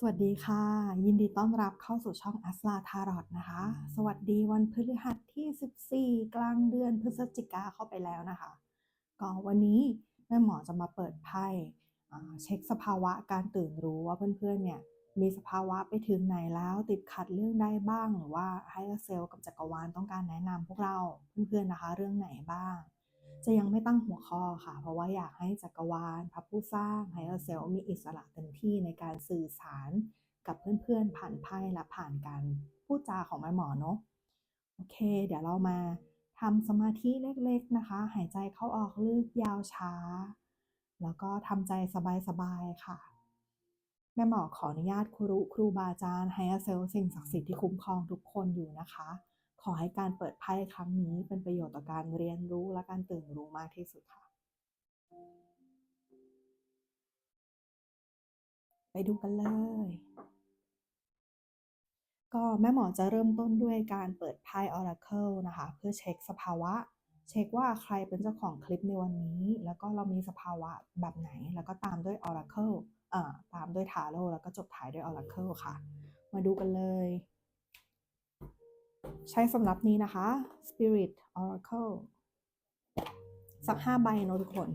สวัสดีค่ะ ยินดีต้อนรับเข้าสู่ช่องอัสลาทารอตนะคะ สวัสดีวันพฤหัสที่ 14 กลางเดือนพฤศจิกาเข้าไปแล้วนะคะก็วันนี้แม่หมอจะมาเปิดไพ่เช็คสภาวะการตื่นรู้ว่าเพื่อนๆเนี่ยมีสภาวะไปถึงไหนแล้วติดขัดเรื่องใดบ้าง หรือว่าให้เซลกับจักรวาลต้องการแนะนำพวกเราเพื่อนๆนะคะ เรื่องไหนบ้าง จะยังไม่ตั้งหัวข้อค่ะ เพราะว่าอยากให้จักรวาลพระผู้สร้างไฮเออร์เซลมีอิสระเต็มที่ในการสื่อสารกับเพื่อนๆ ผ่านไพ่และผ่านการพูดจาของแม่หมอเนาะโอเค เดี๋ยวเรามาทำสมาธิเล็กๆนะคะ หายใจเข้าออกลึกยาวช้า แล้วก็ทำใจสบายๆค่ะแม่หมอขออนุญาตครูครูบาอาจารย์ไฮเออร์เซลสิ่งศักดิ์สิทธิ์ที่คุ้มครองทุกคนอยู่นะคะ อให้การเปิดไพ่ครั้งนี้เป็นประโยชน์ต่อการเรียนรู้และการตื่นรู้มากที่สุดค่ะ ไปดูกันเลย ก็แม่หมอจะเริ่มต้นด้วยการเปิดไพ่ Oracle นะคะ เพื่อเช็คสภาวะ เช็คว่าใครเป็นเจ้าของคลิปในวันนี้ แล้วก็เรามีสภาวะแบบไหน แล้วก็ตามด้วย Oracle อ่าตามด้วย Tarot แล้วก็จบท้ายด้วย Oracle ค่ะ มาดูกันเลย ใช้สำรับนี้นะคะ Spirit Oracle สักห้าใบเนะทุกคน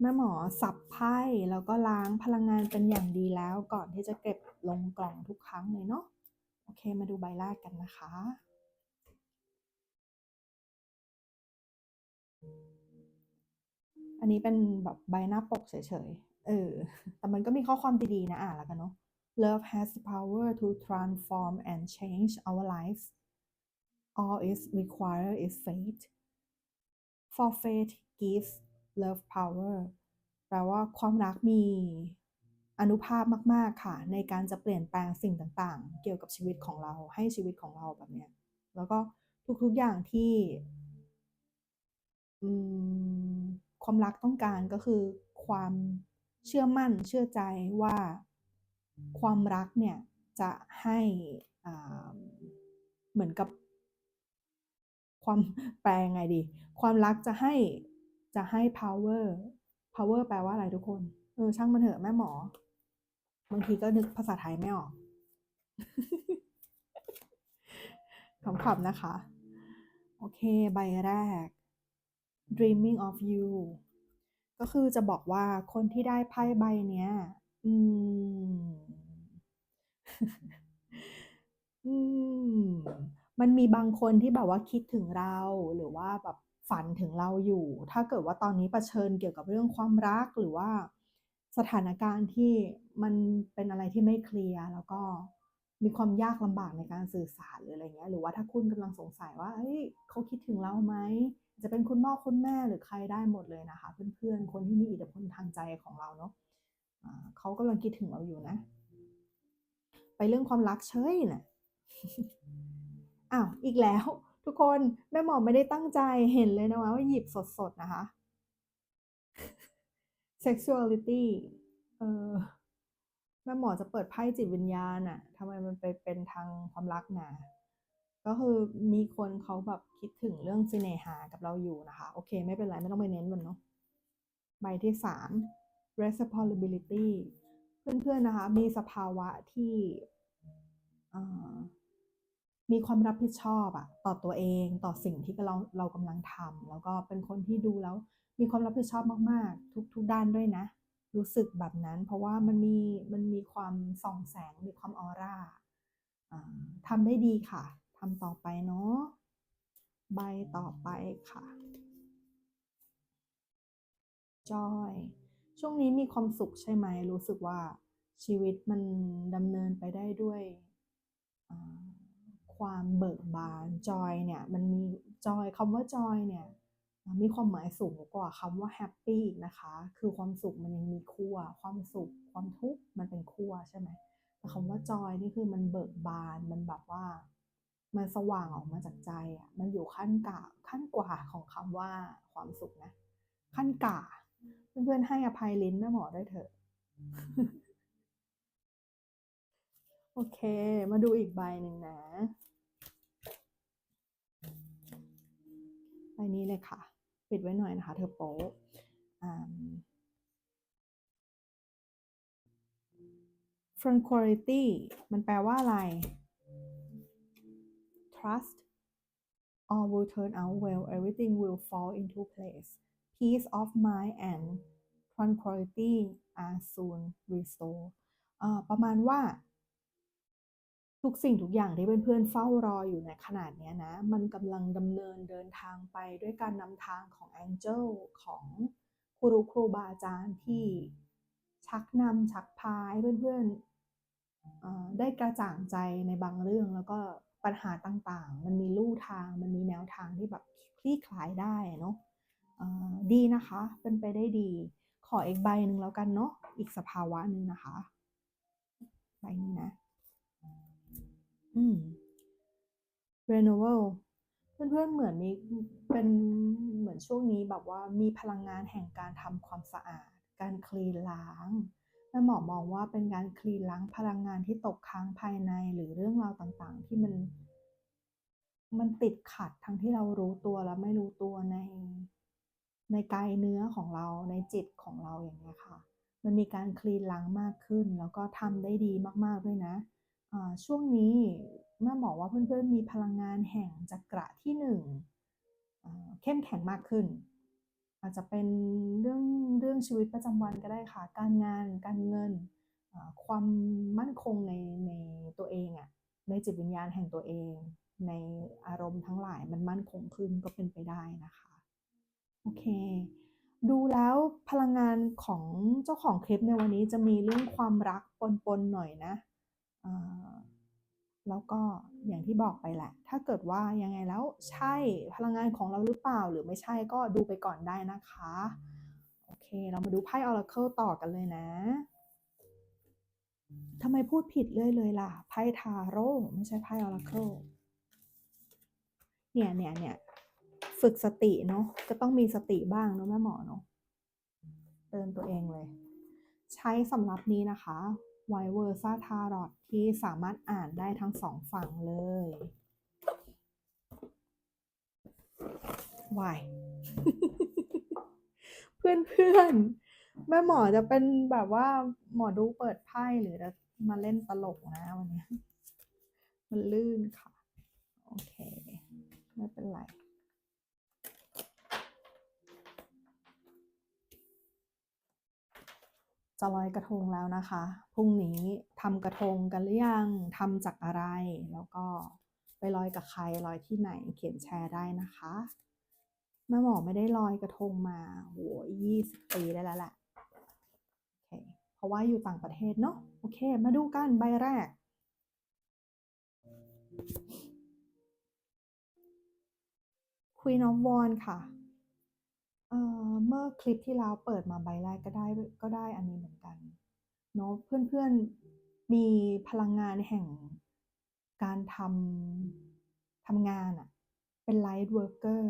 แม่หมอสับไพ่แล้วก็ล้างพลังงานเป็นอย่างดีแล้วก่อนที่จะเก็บลงกล่องทุกครั้งเลยเนาะโอเคมาดูใบแรกกันนะคะ อันนี้เป็นแบบใบหน้าปกเฉยๆ เออ แต่มันก็มีข้อความดีๆ นะ อ่านแล้วกันเนาะ Love has the power to transform and change our lives all it requires is faith for faith gives love power แปลว่าความรักมีอนุภาพมาก ๆ ค่ะ ในการจะเปลี่ยนแปลงสิ่งต่างๆ เกี่ยวกับชีวิตของเราให้ชีวิตของเราแบบเนี้ย แล้วก็ทุก ๆ อย่างที่ อืม ความรักต้องการก็คือ ความเชื่อมั่นเชื่อใจว่าความรักเนี่ยจะให้เหมือนกับ ความแปลยังไงดี ความรักจะให้จะให้ power power แปลว่าอะไรทุกคน เออช่างมันเถอะแม่หมอ บางทีก็นึกภาษาไทยไม่ออกขำๆนะคะ โอเค ใบแรก dreaming of you ก็คือจะบอกว่าคนที่ได้ไพ่ใบเนี้ย อืม อืม มันมีบางคนที่แบบว่าคิดถึงเรา หรือว่าแบบฝันถึงเราอยู่ ถ้าเกิดว่าตอนนี้เผชิญเกี่ยวกับเรื่องความรักหรือว่าสถานการณ์ที่มันเป็นอะไรที่ไม่เคลียร์แล้วก็มีความยากลำบากในการสื่อสารหรืออะไรเงี้ย หรือว่าถ้าคุณกำลังสงสัยว่าเฮ้ยเขาคิดถึงเราไหม จะเป็นคุณพ่อคุณแม่หรือใครได้หมดเลยนะคะ เพื่อนๆ คนที่มีอิทธิพลทางใจของเราเนาะอ่าเขากำลังคิดถึงเราอยู่นะ ไปเรื่องความรักเฉยน่ะอ้าวอีกแล้ว ทุกคนแม่หมอไม่ได้ตั้งใจเห็นเลยนะว่าหยิบสดๆนะคะ sexuality เออแม่หมอจะเปิดไพ่จิตวิญญาณอะทำไมมันไปเป็นทางความรักนะ ก็คือมีคนเขาแบบคิดถึงเรื่องเสน่หากับเราอยู่นะคะ โอเค ไม่เป็นไร ไม่ต้องไปเน้นมันเนาะใบที่สาม responsibility เพื่อนๆนะคะ มีสภาวะที่มีความรับผิดชอบอะต่อตัวเองต่อสิ่งที่เราเรากำลังทำแล้วก็เป็นคนที่ดูแล้ว มีความรับผิดชอบมากๆ ทุกทุกด้านด้วยนะ รู้สึกแบบนั้น เพราะว่ามันมีมันมีความส่องแสงมีความออร่าทำได้ดีค่ะ ทำต่อไปเนาะใบต่อไปค่ะ จอย ช่วงนี้มีความสุขใช่ไหม รู้สึกว่าชีวิตมันดำเนินไปได้ด้วยความเบิกบานจอยเนี่ยมันมีจอยคำว่าจอยเนี่ยมีความหมายสูงกว่าคำว่าแฮปปี้อีกนะคะ คือความสุขมันยังมีขั้วความสุข ความทุกข์มันเป็นขั้วใช่ไหมแต่คำว่าจอยนี่คือมันเบิกบานมันแบบว่า มันสว่างออกมาจากใจอะมันอยู่ขั้นกาขั้นกว่าของคำว่าความสุขนะ ขั้นกาเพื่อนๆให้อภัยลิ้นแม่หมอด้วยเถอะ โอเค มาดูอีกใบหนึ่งนะนี้เลยค่ะ ปิดไว้หน่อยนะคะ เธอโป๊ะอ่า tranquility มันแปลว่าอะไร trust all will turn out well everything will fall into place peace of mind and tranquility are soon restored อ่าประมาณว่า ทุกสิ่งทุกอย่างที่เพื่อนๆเฝ้ารออยู่ในขนาดเนี้ยนะ มันกำลังดำเนินเดินทางไปด้วยการนำทางของแองเจลของครูครูบาอาจารย์ที่ชักนำชักพาให้เพื่อนๆอ่อได้กระจ่างใจในบางเรื่องแล้วก็ ปัญหาต่างๆ มันมีลู่ทาง มันมีแนวทางที่แบบคลี่คลายได้เนาะดีนะคะ เป็นไปได้ดี ขออีกใบหนึ่งแล้วกันเนาะ อีกสภาวะหนึ่งนะคะ ใบนี้นะ อืม renewal เพื่อนๆ เหมือนมีเป็นเหมือนช่วงนี้แบบว่ามีพลังงานแห่งการทำความสะอาด การคลีนล้าง แม่หมอมองว่าเป็นการคลีนล้างพลังงานที่ตกค้างภายในหรือเรื่องราวต่างๆ ที่มันมันติดขัดทั้งที่เรารู้ตัวและไม่รู้ตัวใน ในกายเนื้อของเราในจิตของเราอย่างเงี้ยค่ะ มันมีการคลีนล้างมากขึ้น แล้วก็ทำได้ดีมากๆด้วยนะอ่าช่วงนี้แม่บอกว่าเพื่อนๆมีพลังงานแห่งจักระที่หนึ่งเข้มแข็งมากขึ้น อาจจะเป็นเรื่องเรื่องชีวิตประจำวันก็ได้ค่ะ การงานการเงินความมั่นคงในในตัวเองอะในจิตวิญญาณแห่งตัวเอง ในอารมณ์ทั้งหลายมันมั่นคงขึ้นก็เป็นไปได้นะคะโอเค ดูแล้วพลังงานของเจ้าของคลิปในวันนี้จะมีเรื่องความรักปนๆหน่อยนะ แล้วก็อย่างที่บอกไปแหละ ถ้าเกิดว่ายังไงแล้วใช่พลังงานของเราหรือเปล่า หรือไม่ใช่ก็ดูไปก่อนได้นะคะ โอเค เรามาดูไพ่ Oracle ต่อกันเลยนะทำไมพูดผิดเรื่อยเลยล่ะ ไพ่ทาโร่ไม่ใช่ไพ่ Oracle เนี่ยเนี่ยเนี่ยฝึกสติเนาะก็ต้องมีสติบ้างเนาะแม่หมอเนาะเตือนตัวเองเลย ใช้สำหรับนี้นะคะ ไวเวอร์ซาทารอตที่สามารถอ่านได้ทั้งสองฝั่งเลย วาย เพื่อนเพื่อนแม่หมอจะเป็นแบบว่าหมอดูเปิดไพ่หรือจะมาเล่นตลกนะวันนี้ มันลื่นค่ะ โอเค ไม่เป็นไร จะลอยกระทงแล้วนะคะ พรุ่งนี้ทำกระทงกันหรือยังทำจากอะไร แล้วก็ไปลอยกับใครลอยที่ไหนเขียนแชร์ได้นะคะแม่หมอไม่ได้ลอยกระทงมาโหยี่สิบปีได้แล้วแหละโอเคเพราะว่าอยู่ต่างประเทศเนาะโอเค มาดูกันใบแรก Queen of Wands ค่ะ เอ่อเมื่อคลิปที่แล้วเปิดมาใบแรกก็ได้ก็ได้อันนี้เหมือนกันเนาะเพื่อนๆมีพลังงานแห่งการทำทำงานอะเป็น light worker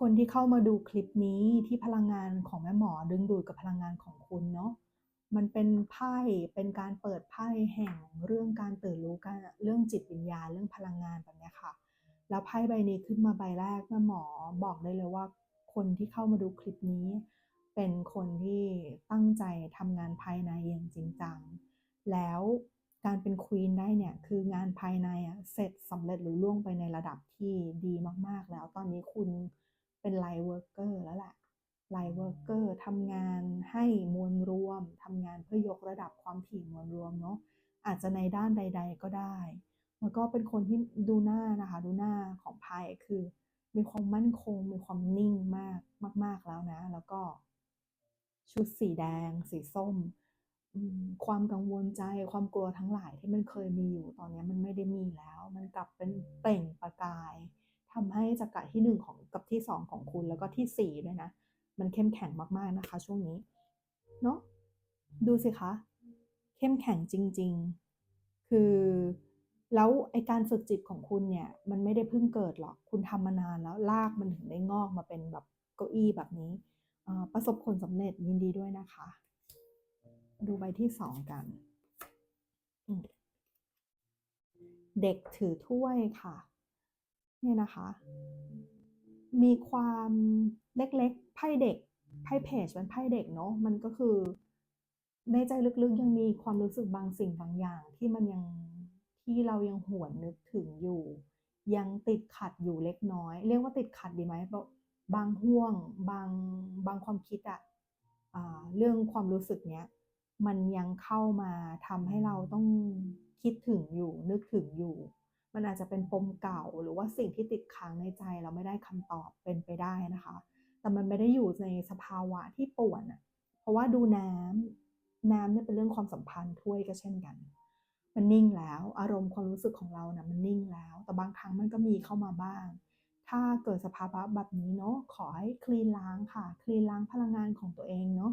คนที่เข้ามาดูคลิปนี้ที่พลังงานของแม่หมอดึงดูดกับพลังงานของคุณเนาะมันเป็นไพ่เป็นการเปิดไพ่แห่งเรื่องการตื่นรู้การเรื่องจิตวิญญาณเรื่องพลังงานแบบนี้ค่ะ แล้วไพ่ใบนี้ขึ้นมาใบแรกแม่หมอบอกได้เลยว่า คนที่เข้ามาดูคลิปนี้ เป็นคนที่ตั้งใจทำงานภายในอย่างจริงจัง แล้วการเป็นควีนได้เนี่ย คืองานภายในอะเสร็จสำเร็จหรือล่วงไปในระดับที่ดีมากๆแล้ว ตอนนี้คุณเป็นไลท์เวิร์กเกอร์แล้วแหละไลท์เวิร์กเกอร์ทำงานให้มวลรวมทำงานเพื่อยกระดับความถี่มวลรวมเนาะอาจจะในด้านใด ๆ ก็ได้ แล้วก็เป็นคนที่ดูหน้านะคะ ดูหน้าของไพ่คือ มีความมั่นคง มีความนิ่งมากมาก ๆแล้วนะ แล้วก็ ชุดสีแดง สีส้ม ความกังวลใจ ความกลัวทั้งหลายที่มันเคยมีอยู่ตอนนี้มันไม่ได้มีแล้ว มันกลับเป็นเปล่งประกายทำให้จักระที่หนึ่งของกับที่สองของคุณแล้วก็ที่สี่ด้วยนะ มันเข้มแข็งมากๆนะคะ ช่วงนี้ เนาะดูสิคะ เข้มแข็งจริง ๆ คือ แล้วไอการฝึกจิตของคุณเนี่ย มันไม่ได้เพิ่งเกิดหรอก คุณทำมานานแล้วลากมันถึงได้งอกมาเป็นแบบเก้าอี้แบบนี้ประสบผลสำเร็จยินดีด้วยนะคะ ดูใบที่สองกัน เด็กถือถ้วยค่ะ เนี่ยนะคะ มีความเล็กๆไพ่เด็กไพ่เพจเป็นไพ่เด็กเนาะมันก็คือ ในใจลึกๆยังมีความรู้สึกบางสิ่งบางอย่างที่มันยัง ที่เรายังหวนนึกถึงอยู่ ยังติดขัดอยู่เล็กน้อย เรียกว่าติดขัดดีไหมบบางห่วงบางบางความคิดอะอ่าเรื่องความรู้สึกเนี้ยมันยังเข้ามาทำให้เราต้องคิดถึงอยู่ นึกถึงอยู่ มันอาจจะเป็นปมเก่าหรือว่าสิ่งที่ติดค้างในใจเราไม่ได้คำตอบเป็นไปได้นะคะ แต่มันไม่ได้อยู่ในสภาวะที่ป่วนน่ะเพราะว่าดูน้ำน้ำเนี่ยเป็นเรื่องความสัมพันธ์ถ้วยก็เช่นกัน มันนิ่งแล้ว อารมณ์ความรู้สึกของเราน่ะมันนิ่งแล้ว แต่บางครั้งมันก็มีเข้ามาบ้าง ถ้าเกิดสภาวะแบบนี้เนาะขอให้คลีนล้างค่ะ คลีนล้างพลังงานของตัวเองเนาะ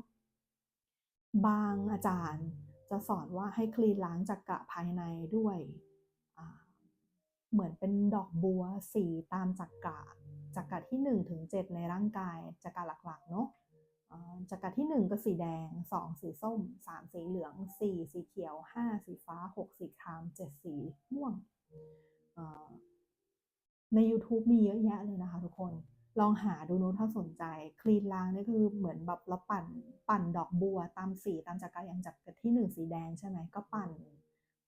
บางอาจารย์จะสอนว่าให้คลีนล้างจักระภายในด้วยเหมือนเป็นดอกบัวสีตามจักระจักระที่1ถึง7ในร่างกายจักระหลักๆเนาะ อ่าจักระที่ 1 ก็สีแดง 2 สีส้ม 3 สีเหลือง 4 สีเขียว 5 สีฟ้า 6 สีคราม 7 สีม่วงเอ่อในยูทูบมีเยอะแยะเลยนะคะทุกคน ลองหาดูนาะถ้าสนใจ คลีนล้างนี่คือเหมือนแบบเราปั่นปั่นดอกบัวตามสีตามจักระอย่างจักระที่ 1 สีแดงใช่ไหมก็ปั่น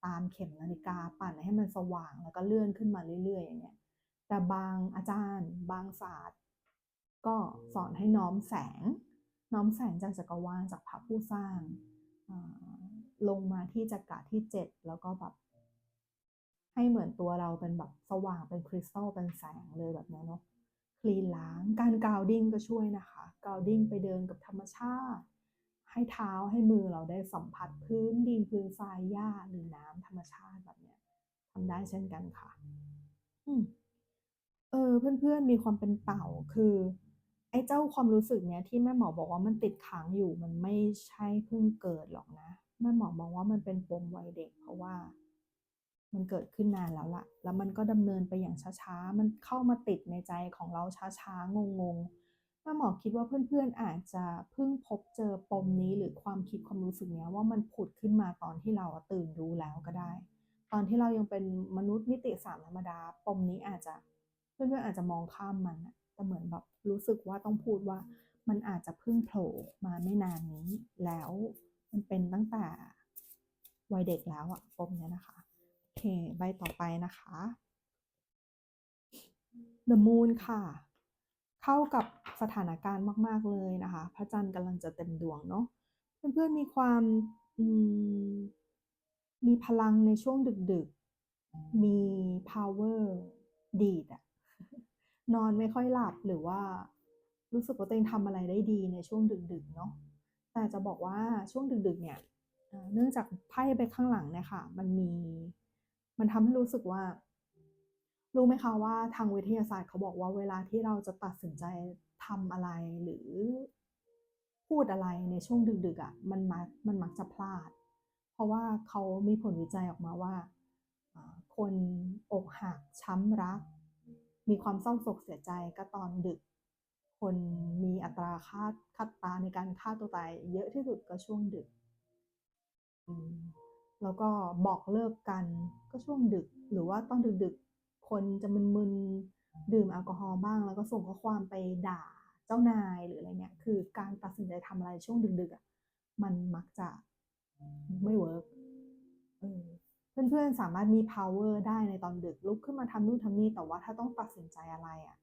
ตามเข็มนาฬิกาปั่นให้มันสว่างแล้วก็เลื่อนขึ้นมาเรื่อยๆอย่างเงี้ย แต่บางอาจารย์ บางศาสตร์ ก็สอนให้น้อมแสง น้อมแสงจากจักรวาลจากพระผู้สร้างลงมาที่จักระที่7แล้วก็แบบให้เหมือนตัวเราเป็นแบบสว่างเป็นคริสตัลเป็นแสงเลยแบบเนี้ยเนาะคลีนล้างการ grounding ก็ช่วยนะคะ grounding ไปเดินกับธรรมชาติ ให้เท้าให้มือเราได้สัมผัสพื้นดินพื้นทรายหญ้าหรือน้ำธรรมชาติแบบเนี้ยทำได้เช่นกันค่ะ อืมเออเพื่อนๆมีความเป็นเต่าคือ ไอ้เจ้าความรู้สึกเนี้ยที่แม่หมอบอกว่ามันติดค้างอยู่มันไม่ใช่เพิ่งเกิดหรอกนะ แม่หมอมองว่ามันเป็นปมวัยเด็ก เพราะว่า มันเกิดขึ้นนานแล้วล่ะแล้วมันก็ดำเนินไปอย่างช้าๆ มันเข้ามาติดในใจของเราช้าๆ งงๆ แม่หมอคิดว่าเพื่อนๆอาจจะเพิ่งพบเจอปมนี้หรือความคิดความรู้สึกเนี้ยว่ามันผุดขึ้นมาตอนที่เราตื่นรู้แล้วก็ได้ ตอนที่เรายังเป็นมนุษย์มิติ3ธรรมดา ปมนี้อาจจะเพื่อนๆอาจจะมองข้ามมันน่ะ แต่เหมือนแบบรู้สึกว่าต้องพูดว่ามันอาจจะเพิ่งโผล่มาไม่นานนี้ แล้วมันเป็นตั้งแต่วัยเด็กแล้วอะปมเนี้ยนะคะโอเคใบต่อไปนะคะ The Moon ค่ะ เข้ากับสถานการณ์มาก ๆ เลยนะคะ พระจันทร์กำลังจะเต็มดวงเนาะเพื่อนๆมีความมมีพลังในช่วงดึก ๆ มีพาวเวอร์ดีดอะ นอนไม่ค่อยหลับหรือว่า รู้สึกว่าตัวเองทำอะไรได้ดีในช่วงดึกๆเนาะแต่จะบอกว่าช่วงดึกๆเนี่ยเนื่องจากไพ่ใบข้างหลังเนี่ยค่ะ มันมี มันทำให้รู้สึกว่า รู้ไหมคะว่าทางวิทยาศาสตร์เขาบอกว่าเวลาที่เราจะตัดสินใจทำอะไรหรือพูดอะไรในช่วงดึกๆอะมันมักมันมักจะพลาด เพราะว่าเขามีผลวิจัยออกมาว่า คนอกหักช้ำรัก มีความเศร้าโศกเสียใจก็ตอนดึก คนมีอัตราค่าอัตาในการฆ่าตัวตายเยอะที่สุดก็ช่วงดึก แล้วก็บอกเลิกกันก็ช่วงดึก หรือว่าตอนดึกๆ คนจะมึนๆ ดื่มแอลกอฮอล์บ้าง แล้วก็ส่งข้อความไปด่าเจ้านายหรืออะไรเงี้ย คือการตัดสินใจทำอะไรช่วงดึกๆอะ มันมักจะไม่เวิร์ก เพื่อนๆสามารถมีพาวเวอร์ได้ในตอนดึกลุกขึ้นมาทำนู่นทำนี่แต่ว่าถ้าต้องตัดสินใจอะไรอะ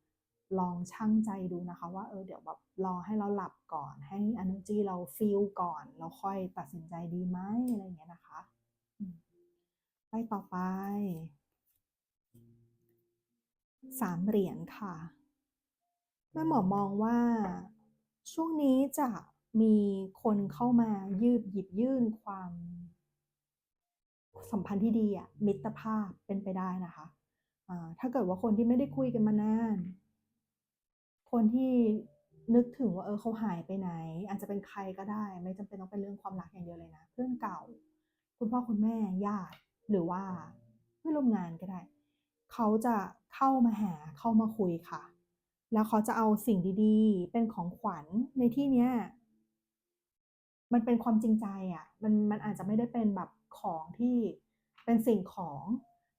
ลองชั่งใจดูนะคะว่าเออเดี๋ยวแบบรอให้เราหลับก่อน ให้เอเนอร์จีเราฟีลก่อนแล้วค่อยตัดสินใจดีไหมอะไรเงี้ยนะคะไพ่ต่อไป3เหรียญค่ะแม่หมอมองว่าช่วงนี้จะมีคนเข้ามายืบหยิบยื่นความ สัมพันธ์ที่ดีอะมิตรภาพเป็นไปได้นะคะถ้าเกิดว่าคนที่ไม่ได้คุยกันมานาน คนที่นึกถึงว่าเออเขาหายไปไหน อาจจะเป็นใครก็ได้ ไม่จำเป็นต้องเป็นเรื่องความรักอย่างเดียวเลยนะ เพื่อนเก่า คุณพ่อคุณแม่ญาติ หรือว่าเพื่อนร่วมงานก็ได้ เขาจะเข้ามาหาเข้ามาคุยค่ะ แล้วเขาจะเอาสิ่งดีๆ เป็นของขวัญในที่เนี้ยมันเป็นความจริงใจอะ มันมันอาจจะไม่ได้เป็นแบบ ของที่เป็นสิ่งของ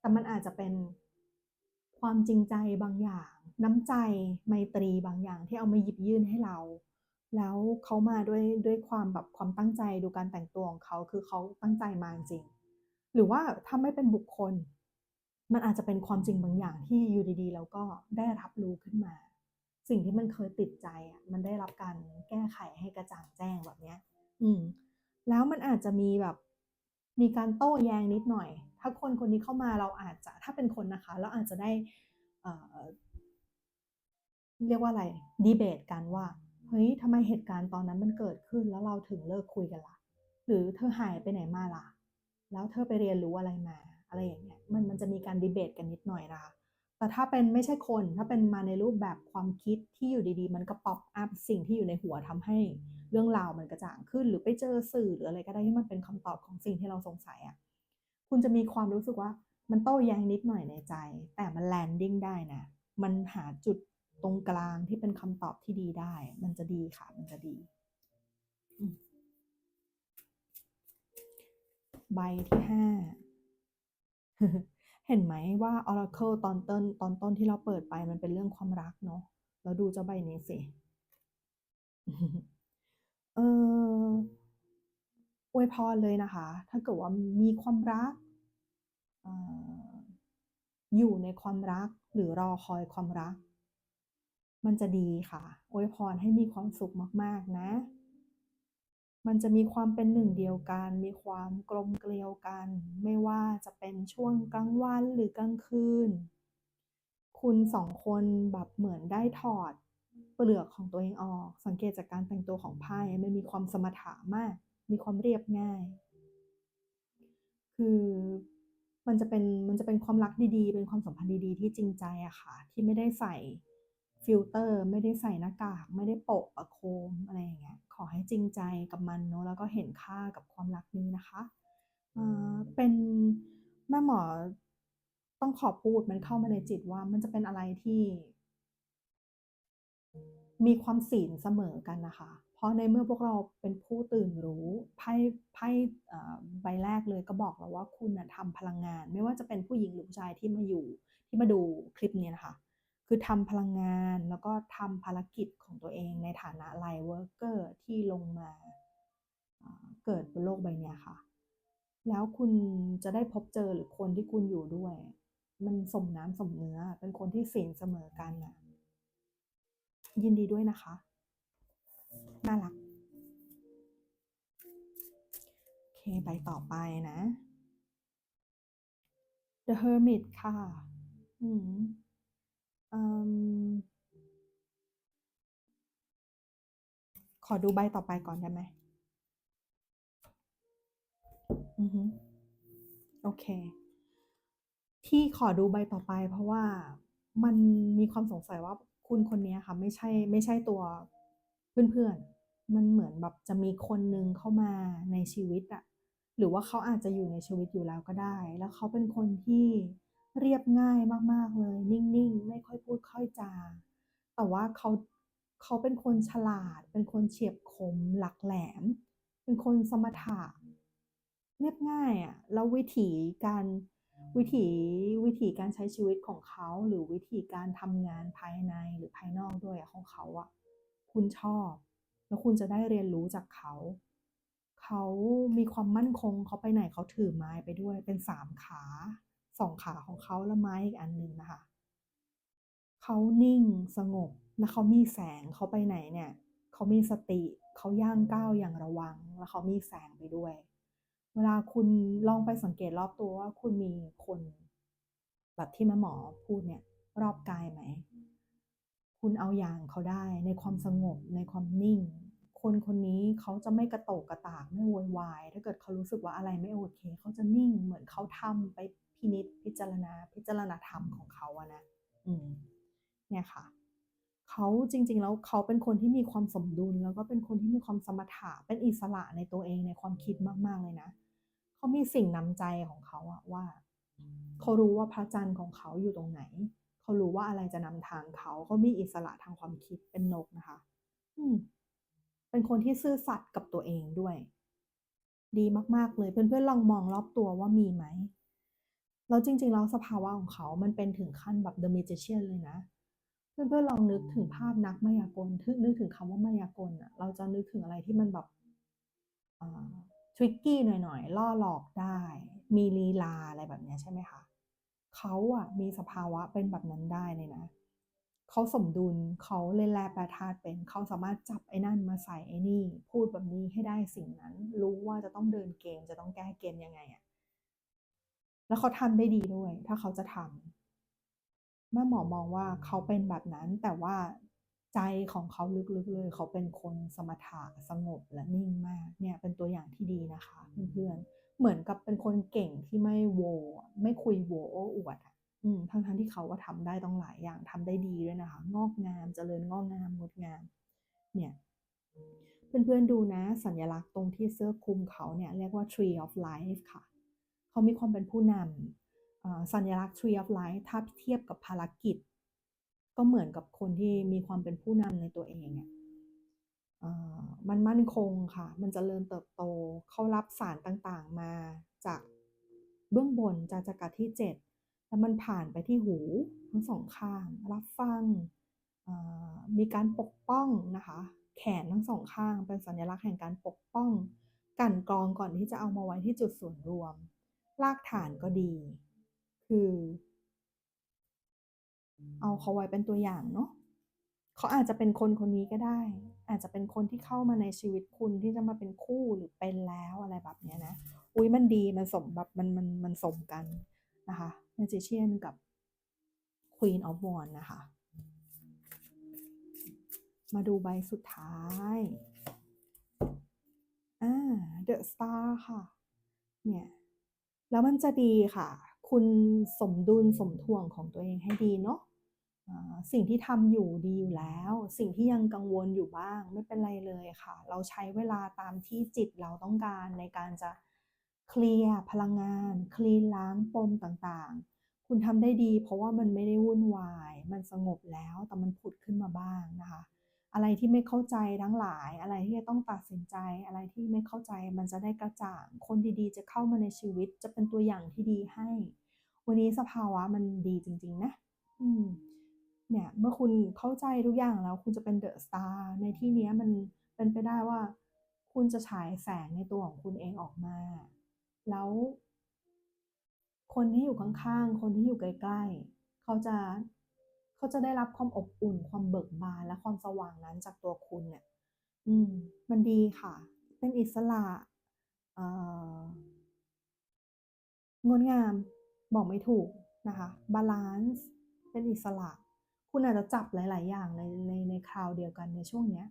แต่มันอาจจะเป็นความจริงใจบางอย่าง น้ำใจไมตรีบางอย่างที่เอามาหยิบยื่นให้เรา แล้วเขามาด้วยด้วยความแบบความตั้งใจดูการแต่งตัวของเขาคือเขาตั้งใจมาจริง หรือว่าถ้าไม่เป็นบุคคล มันอาจจะเป็นความจริงบางอย่างที่อยู่ดีๆ แล้วก็ได้รับรู้ขึ้นมา สิ่งที่มันเคยติดใจอะมันได้รับการแก้ไขให้กระจ่างแจ้งแบบเนี้ย อืม แล้วมันอาจจะมีแบบ มีการโต้แย้งนิดหน่อย ถ้าคนคนนี้เข้ามาเราอาจจะถ้าเป็นคนนะคะ เราอาจจะได้เอ่อเรียกว่าอะไรดีเบตกันว่าเฮ้ยทำไมเหตุการณ์ตอนนั้นมันเกิดขึ้นแล้วเราถึงเลิกคุยกันละ่ะ หรือเธอหายไปไหนมาล่ะ แล้วเธอไปเรียนรู้อะไรมา อะไรอย่างเงี้ยมันมันจะมีการดีเบตกันนิดหน่อยนะคะแต่ถ้าเป็นไม่ใช่คนถ้าเป็นมาในรูปแบบความคิดที่อยู่ดีๆ มันก็ป๊อปอัพสิ่งที่อยู่ในหัวทำให้ เรื่องราวมันกระจ่างขึ้น หรือไปเจอสื่อหรืออะไรก็ได้ที่มันเป็นคำตอบของสิ่งที่เราสงสัยอะ่ะคุณจะมีความรู้สึกว่ามันโต้แย้งนิดหน่อยในใจ แต่มันแลนดิ้งได้นะ มันหาจุดตรงกลางที่เป็นคำตอบที่ดีได้ มันจะดีค่ะ มันจะดี ใบที่ห้า เห็นไหมว่า Oracle ตอนต้นตอนต้นที่เราเปิดไปมันเป็นเรื่องความรักเนาะ เราดูเจ้าใบนี้สิ เอออวยพรเลยนะคะ ถ้าเกิดว่ามีความรักออยู่ในความรักหรือรอคอยความรัก มันจะดีค่ะอวยพรให้มีความสุขมาก ๆ นะ มันจะมีความเป็นหนึ่งเดียวกัน มีความกลมเกลียวกัน ไม่ว่าจะเป็นช่วงกลางวันหรือกลางคืน คุณสองคนแบบเหมือนได้ถอด เปลือกของตัวเองออก สังเกตจากการแต่งตัวของไพ่มันมีความสมถะมาก มีความเรียบง่าย คือมันจะเป็นมันจะเป็นความรักดีๆ เป็นความสัมพันธ์ดีๆ ที่จริงใจอะค่ะ ที่ไม่ได้ใส่ฟิลเตอร์ ไม่ได้ใส่หน้ากาก ไม่ได้โปะประโคมอะไรอย่างเงี้ย ขอให้จริงใจกับมันเนาะแล้วก็เห็นค่ากับความรักนี้นะคะเป็นแม่หมอต้องขอพูดมันเข้ามาในจิตว่ามันจะเป็นอะไรที่ มีความศีลเสมอกันนะคะ เพราะในเมื่อพวกเราเป็นผู้ตื่นรู้ไพ่ไพ่ใบแรกเลยก็บอกแล้วว่าคุณนะทำพลังงาน ไม่ว่าจะเป็นผู้หญิงหรือผู้ชายที่มาอยู่ที่มาดูคลิปนี้นะคะ คือทำพลังงานแล้วก็ทำภารกิจของตัวเองในฐานะไลเวิร์กเกอร์ที่ลงมาเกิดบนโลกใบนี้ค่ะ แล้วคุณจะได้พบเจอหรือคนที่คุณอยู่ด้วย มันสมน้ำสมเนื้อเป็นคนที่ศีลเสมอกันนะ ยินดีด้วยนะคะ น่ารัก โอเค ใบต่อไปนะ The Hermit ค่ะ อืมอืมขอดูใบต่อไปก่อนได้ไหม อือฮึโอเค ที่ขอดูใบต่อไปเพราะว่ามันมีความสงสัยว่า คุณคนนี้ค่ะไม่ใช่ไม่ใช่ตัวเพื่อนๆ มันเหมือนแบบจะมีคนนึงเข้ามาในชีวิตอะหรือว่าเขาอาจจะอยู่ในชีวิตอยู่แล้วก็ได้ แล้วเขาเป็นคนที่เรียบง่ายมากๆเลย นิ่งๆ ไม่ค่อยพูดค่อยจา แต่ว่าเขาเขาเป็นคนฉลาด เป็นคนเฉียบคม หลักแหลม เป็นคนสมถะเรียบง่ายอะแล้ววิถีการ วิถีวิถีการใช้ชีวิตของเขาหรือวิธีการทำงานภายในหรือภายนอกด้วยของเขาอะคุณชอบ แล้วคุณจะได้เรียนรู้จากเขา เขามีความมั่นคงเขาไปไหนเขาถือไม้ไปด้วย เป็นสามขาสองขาของเขาแล้วไม้อีกอันหนึ่งนะคะเขานิ่งสงบแล้วเขามีแสงเขาไปไหนเนี่ย เขามีสติ เขาย่างก้าวอย่างระวัง แล้วเขามีแสงไปด้วย เวลาคุณลองไปสังเกตรอบตัวว่าคุณมีคนแบบที่แม่หมอพูดเนี่ย รอบกายไหม คุณเอาอย่างเขาได้ในความสงบในความนิ่ง คนคนนี้เขาจะไม่กระโตกกระตากไม่โวยวาย ถ้าเกิดเขารู้สึกว่าอะไรไม่โอเค เขาจะนิ่งเหมือนเขาทำไปพินิษพิจารณาพิจารณาธรรมของเขาอะนะอืมเนี่ยค่ะเขาจริง ๆ แล้วเขาเป็นคนที่มีความสมดุล แล้วก็เป็นคนที่มีความสมถะเป็นอิสระในตัวเองในความคิดมาก ๆ เลยนะ เขามีสิ่งนำใจของเขาอะว่า เขารู้ว่าพระจันทร์ของเขาอยู่ตรงไหน เขารู้ว่าอะไรจะนำทางเขา เขามีอิสระทางความคิดเป็นนกนะคะ อืม เป็นคนที่ซื่อสัตย์กับตัวเองด้วย ดีมากๆเลยเพื่อนๆลองมองรอบตัวว่ามีไหมแล้วจริงๆแล้วสภาวะของเขา มันเป็นถึงขั้นแบบ The Magician เลยนะ เพื่อนๆลองนึกถึงภาพนักมายากลนึกถึงคำว่ามายากลอะเราจะนึกถึงอะไรที่มันแบบ ทริกกี้หน่อยๆล่อหลอกได้ มีลีลาอะไรแบบนี้ใช่ไหมคะเขาอะมีสภาวะเป็นแบบนั้นได้เลยนะเขาสมดุลเขาเล่นแร่แปรธาตุเป็นเขาสามารถจับไอ้นั่นมาใส่ไอ้นี่ พูดแบบนี้ให้ได้สิ่งนั้น รู้ว่าจะต้องเดินเกมจะต้องแก้เกมยังไงอะแล้วเขาทำได้ดีด้วย ถ้าเขาจะทำแม่หมอมองว่าเขาเป็นแบบนั้นแต่ว่า ใจของเขาลึกๆเลยเขาเป็นคนสมถะสงบและนิ่งมากเนี่ยเป็นตัวอย่างที่ดีนะคะเพื่อนๆเหมือนกับเป็นคนเก่งที่ไม่โว ไม่คุยโวโอ้อวดอืมทั้งทั้งที่เขาก็ทำได้ต้องหลายอย่างทำได้ดีด้วยนะคะ งอกงามเจริญงอกงามงดงาม เนี่ยเพื่อนๆดูนะสัญลักษณ์ตรงที่เสื้อคลุมเขาเนี่ยเรียกว่า tree of life ค่ะ เขามีความเป็นผู้นำสัญลักษณ์ tree of life ถ้าเทียบกับภารกิจ ก็เหมือนกับคนที่มีความเป็นผู้นำในตัวเองอะมันมั่นคงค่ะ มันจเจริญเติบโต เขารับสารต่างๆมาจากเบื้องบนจากจักรที่เจ็ดแล้วมันผ่านไปที่หูทั้งสองข้าง รับฟัง มีการปกป้องนะคะ แขนทั้งสองข้าง เป็นสัญลักษณ์แห่งการปกป้อง กันกรองก่อนที่จะเอามาไว้ที่จุดส่วนรวม รากฐานก็ดี คือ เอาเขาไว้เป็นตัวอย่างเนาะเขาอาจจะเป็นคนคนนี้ก็ได้ อาจจะเป็นคนที่เข้ามาในชีวิตคุณที่จะมาเป็นคู่หรือเป็นแล้วอะไรแบบนี้นะ อุ้ยมันดีมันสมแบบมันมันมันสมกันนะคะ Magician กับ Queen of Wands นะคะ มาดูใบสุดท้ายอ่า The Star ค่ะ เนี่ย แล้วมันจะดีค่ะ คุณสมดุลสมถ่วงของตัวเองให้ดีเนาะ สิ่งที่ทำอยู่ดีอยู่แล้ว สิ่งที่ยังกังวลอยู่บ้างไม่เป็นไรเลยค่ะ เราใช้เวลาตามที่จิตเราต้องการในการจะเคลียร์พลังงาน คลีนล้างปมต่างๆ คุณทำได้ดีเพราะว่ามันไม่ได้วุ่นวาย มันสงบแล้วแต่มันผุดขึ้นมาบ้างนะคะ อะไรที่ไม่เข้าใจทั้งหลาย อะไรที่จะต้องตัดสินใจ อะไรที่ไม่เข้าใจมันจะได้กระจ่าง คนดีๆ จะเข้ามาในชีวิตจะเป็นตัวอย่างที่ดีให้ วันนี้สภาวะมันดีจริง ๆ นะ อืม เนี่ยเมื่อคุณเข้าใจทุกอย่างแล้ว คุณจะเป็นเดอะสตาร์ในที่นี้มันเป็นไปได้ว่า คุณจะฉายแสงในตัวของคุณเองออกมา แล้ว คนที่อยู่ข้างๆ คนที่อยู่ใกล้ๆ เขาจะเขาจะได้รับความอบอุ่น ความเบิกบานและความสว่างนั้นจากตัวคุณเนี่ย อืม มันดีค่ะ เป็นอิสระเอ่องดงามบอกไม่ถูกนะคะ บาลานซ์ เป็นอิสระ คุณอาจจะจับหลาย ๆ อย่างในในในคราวเดียวกันในช่วงนี้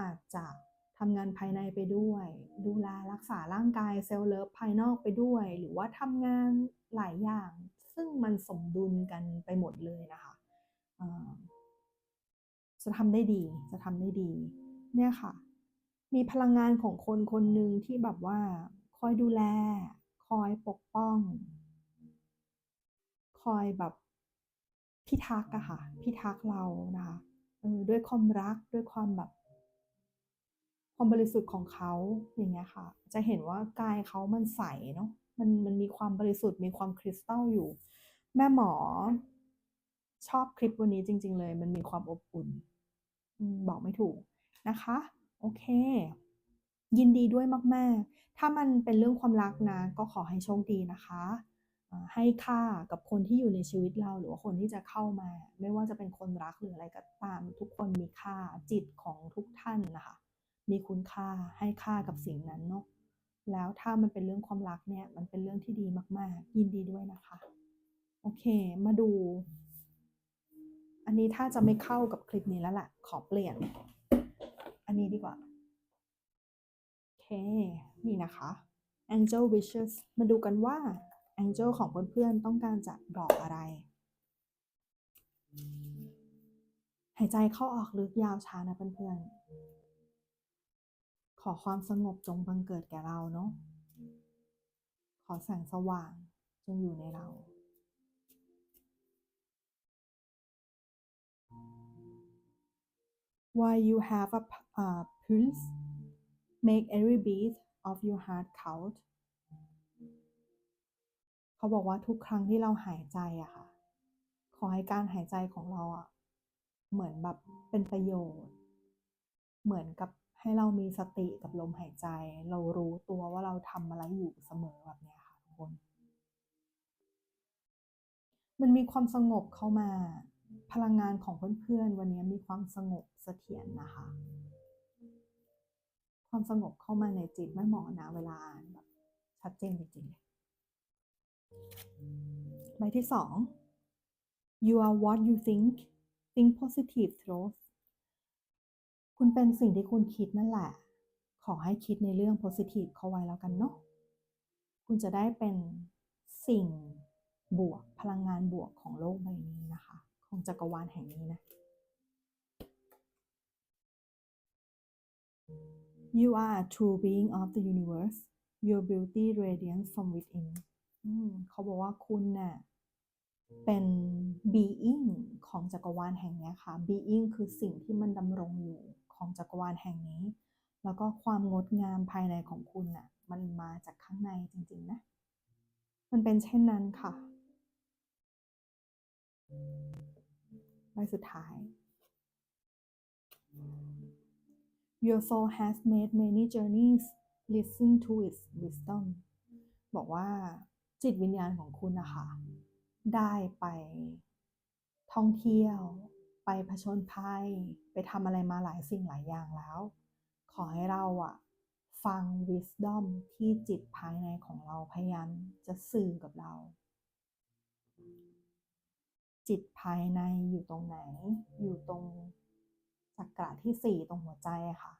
อาจจะทำงานภายในไปด้วย ดูแลรักษาร่างกายเซลล์เลิฟภายนอกไปด้วย หรือว่าทำงานหลายอย่าง ซึ่งมันสมดุลกันไปหมดเลยนะคะจะทำได้ดีจะทำได้ดี เนี่ยค่ะ มีพลังงานของคนคนหนึ่งที่แบบว่า คอยดูแล คอยปกป้อง คอยแบบ พิทักษ์อะค่ะ พิทักษ์เรานะคะด้วยความรักด้วยความแบบความบริสุทธิ์ของเขาอย่างเงี้ยค่ะ จะเห็นว่ากายเขามันใสเนาะมันมันมีความบริสุทธิ์มีความคริสตัลอยู่ แม่หมอ ชอบคลิปวันนี้จริง ๆ เลย มันมีความอบอุ่นบอกไม่ถูกนะคะ โอเค ยินดีด้วยมาก ๆ ถ้ามันเป็นเรื่องความรักนะ ก็ขอให้โชคดีนะคะ ให้ค่ากับคนที่อยู่ในชีวิตเรา หรือว่าคนที่จะเข้ามา ไม่ว่าจะเป็นคนรักหรืออะไรก็ตาม ทุกคนมีค่าจิตของทุกท่านนะคะ มีคุณค่าให้ค่ากับสิ่งนั้นเนาะแล้วถ้ามันเป็นเรื่องความรักเนี่ย มันเป็นเรื่องที่ดีมาก ๆ ยินดีด้วยนะคะ โอเค มาดู อันนี้ถ้าจะไม่เข้ากับคลิปนี้แล้วแหละขอเปลี่ยน อันนี้ดีกว่า โอเค นี่นะคะ Angel Wishes มาดูกันว่า Angel ของเพื่อนๆต้องการจะบอกอะไร หายใจเข้าออกลึกยาวช้านะเพื่อนๆ ขอความสงบจงบังเกิดแก่เราเนาะ ขอแสงสว่างจงอยู่ในเรา While you have a uh, pulse, make every beat of your heart count. เขาบอกว่าทุกครั้งที่เราหายใจอะค่ะ ขอให้การหายใจของเราอะเหมือนแบบเป็นประโยชน์ เหมือนกับให้เรามีสติกับลมหายใจ เรารู้ตัวว่าเราทำอะไรอยู่เสมอแบบเนี้ยค่ะทุกคน มันมีความสงบเข้ามา พลังงานของเพื่อนๆวันนี้มีความสงบเสถียรนะคะ ความสงบเข้ามาในจิตไม่เหมาะนะเวลาแบบชัดเจนจริงๆเลย ใบที่สอง you are what you think think positive thoughts คุณเป็นสิ่งที่คุณคิดนั่นแหละ ขอให้คิดในเรื่อง positive เข้าไว้แล้วกันเนาะ คุณจะได้เป็นสิ่งบวกพลังงานบวกของโลกใบนี้นะคะ ของจักรวาลแห่งนี้นะ You are a true being of the universe your beauty radiance from within เขาบอกว่าคุณน่ะเป็น being ของจักรวาลแห่งเนี้ยค่ะ being คือสิ่งที่มันดำรงอยู่ของจักรวาลแห่งนี้ แล้วก็ความงดงามภายในของคุณน่ะ มันมาจากข้างในจริงๆนะ มันเป็นเช่นนั้นค่ะใบสุดท้าย Your soul has made many journeys listen to its wisdom บอกว่า จิตวิญญาณของคุณนะคะได้ไปท่องเที่ยว ไปผชนภัย ไปทำอะไรมาหลายสิ่งหลายอย่างแล้ว ขอให้เราอะฟัง wisdom ที่จิตภายในของเราพยายามจะสื่อกับเรา จิตภายในอยู่ตรงไหน อยู่ตรงจักระที่สี่ตรงหัวใจค่ะ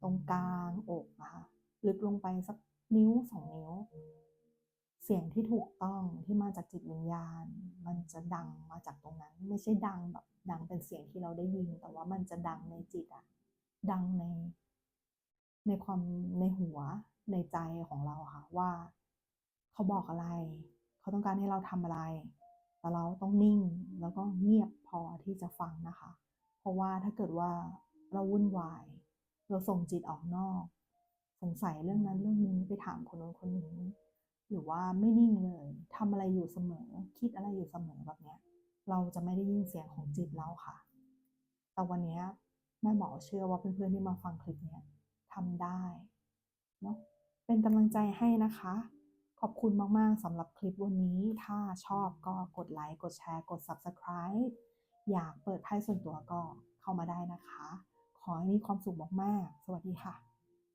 ตรงกลางอกนะคะลึกลงไปสักนิ้วสองนิ้ว เสียงที่ถูกต้องที่มาจากจิตวิญญาณ มันจะดังมาจากตรงนั้น ไม่ใช่ดังแบบดังเป็นเสียงที่เราได้ยิน แต่ว่ามันจะดังในจิตอะดังใน ในความในหัวในใจของเราค่ะว่า เขาบอกอะไร เขาต้องการให้เราทำอะไร แต่เราต้องนิ่งแล้วก็เงียบพอที่จะฟังนะคะ เพราะว่าถ้าเกิดว่าเราวุ่นวาย เราส่งจิตออกนอก สงสัยเรื่องนั้นเรื่องนี้ไปถามคนนู้นคนนี้ หรือว่าไม่นิ่งเลยทำอะไรอยู่เสมอ คิดอะไรอยู่เสมอแบบเนี้ย เราจะไม่ได้ยินเสียงของจิตเราค่ะ แต่วันนี้แม่หมอเชื่อว่าเพื่อนๆที่มาฟังคลิปเนี้ยทำได้เนาะเป็นกำลังใจให้นะคะ ขอบคุณมาก ๆสำหรับคลิปวันนี้ ถ้าชอบก็กดไลค์ กดแชร์ กด Subscribe อยากเปิดไพ่ส่วนตัวก็เข้ามาได้นะคะ ขอให้มีความสุขมาก ๆ สวัสดีค่ะ